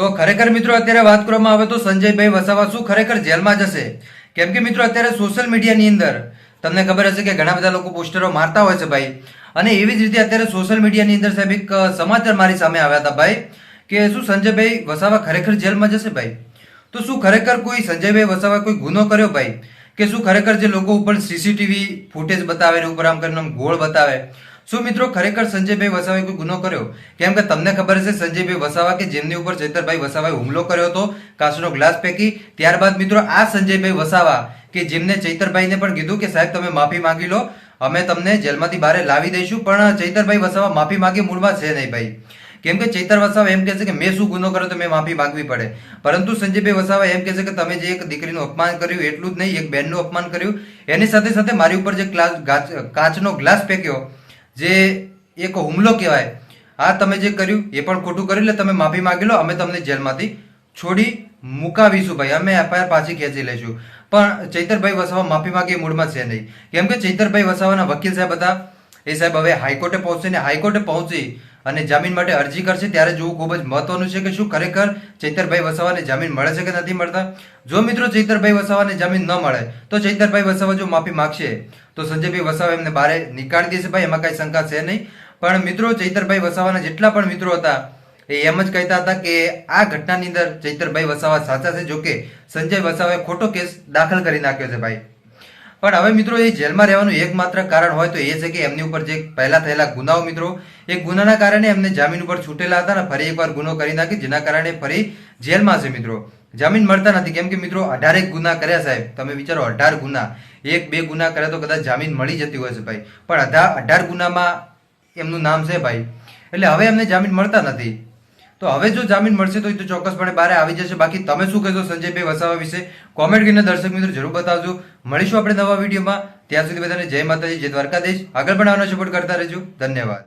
તો ખરેખર મિત્રો અત્યારે વાત કરવામાં આવે તો સંજયભાઈ વસાવા શું ખરેખર જેલમાં જશે? કેમ કે મિત્રો અત્યારે સોશિયલ મીડિયાની અંદર તમને ખબર હશે કે ઘણા બધા લોકો પોસ્ટરો મારતા હોય છે ભાઈ. અને એવી જ રીતે અત્યારે સોશિયલ મીડિયાની અંદર સાહેબ એક સમાચાર મારી સામે આવ્યા હતા ભાઈ કે શું સંજયભાઈ વસાવા ખરેખર જેલમાં જશે ભાઈ? તો શું ખરેખર કોઈ સંજયભાઈ વસાવા કોઈ ગુનો કર્યો ભાઈ? કે શું ખરેખર જે લોકો ઉપર સીસીટીવી ફૂટેજ બતાવે ને ઉપર આમ કરીને ગોળ બતાવે? શું મિત્રો ખરેખર સંજયભાઈ વસાવાએ કોઈ ગુનો કર્યો? કેમ કે તમને ખબર છે સંજયભાઈ વસાવા કે જેમની ઉપર ચૈતરભાઈ વસાવાએ હુમલો કર્યો હતો, કાચનો ગ્લાસ ફેંકી. ત્યારબાદ મિત્રો આ સંજયભાઈ વસાવા કે જેમને ચૈતરભાઈને પણ કીધું કે સાહેબ તમે માફી માંગી લો, અમે તમને જેલમાંથી બહાર લાવી દઈશું, પણ ચૈતરભાઈ વસાવા માફી માંગી મૂળમાં છે નહીં ભાઈ. કેમ કે ચૈતર વસાવા એમ કહે છે કે મેં શું ગુનો કર્યો તો મેં માફી માંગવી પડે. પરંતુ સંજયભાઈ વસાવા એમ કહે છે કે તમે જે એક દીકરીનું અપમાન કર્યું, એટલું જ નહીં, એક બેનનું અપમાન કર્યું. એની સાથે સાથે મારી ઉપર જે કાચનો ગ્લાસ ફેંક્યો જે એક હુમલો કહેવાય, આ તમે જે કર્યું, એ પણ ખોટું કર્યું, એટલે તમે માફી માંગી લો, અમે તમને જેલમાંથી છોડી મુકાવીશું ભાઈ, અમે એફઆઈઆર પાછી ખેંચી લઈશું. પણ ચૈતરભાઈ વસાવા માફી માગે મૂળમાં છે નહીં. કેમ કે ચૈતરભાઈ વસાવાના વકીલ સાહેબ હતા, એ સાહેબ હવે હાઈકોર્ટે પહોંચશે ને હાઈકોર્ટે પહોંચી અને જામીન માટે અરજી કરશે ત્યારે જોવું ખૂબ જ મહત્વનું છે કે શું ખરેખર ચૈતરભાઈ વસાવાને જામીન મળે છે કે નથી મળતા? જો મિત્રો ચૈતરભાઈ વસાવાને જામીન ન મળે, તો ચૈતરભાઈ વસાવા જો માફી માગશે, તો સંજયભાઈ વસાવા એમને બહાર નીકાળી દેશે ભાઈ, એમાં કાંઈ શંકા છે નહીં. પણ મિત્રો, ચૈતરભાઈ વસાવાના જેટલા પણ મિત્રો હતા, એ એમ જ કહેતા હતા કે આ ઘટનાની અંદર ચૈતરભાઈ વસાવા સાચા છે, જોકે સંજય વસાવાએ ખોટો કેસ દાખલ કરી નાખ્યો છે ભાઈ. પણ હવે મિત્રો એ જેલમાં રહેવાનું એકમાત્ર કારણ હોય તો એ છે કે એમની ઉપર જે પહેલા થયેલા ગુનાઓ મિત્રો, એ ગુનાના કારણે એમને જામીન ઉપર છૂટેલા હતા અને ફરી એકવાર ગુનો કરી નાખી, જેના કારણે ફરી જેલમાં છે મિત્રો. જામીન મળતા નથી. કેમ કે મિત્રો અઢારેક ગુના કર્યા સાહેબ. તમે વિચારો, અઢાર ગુના. એક, બે ગુના કર્યા તો કદાચ જામીન મળી જતી હોય છે ભાઈ. પણ અઢાર અઢાર ગુનામાં એમનું નામ છે ભાઈ. એટલે હવે એમને જામીન મળતા નથી. તો હવે જો જામીન મળશે તો એ તો ચોક્કસપણે બહાર આવી જશે. બાકી તમે શું કહેશો સંજયભાઈ વસાવા વિશે? કોમેન્ટ કરીને દર્શક મિત્રો જરૂર બતાવજો. મળીશું આપણે નવા વિડીયોમાં. ત્યાં સુધી બધાને જય માતાજી, જય દ્વારકાધીશ. આગળ પણ આવવાનો સપોર્ટ કરતા રહેજો. ધન્યવાદ.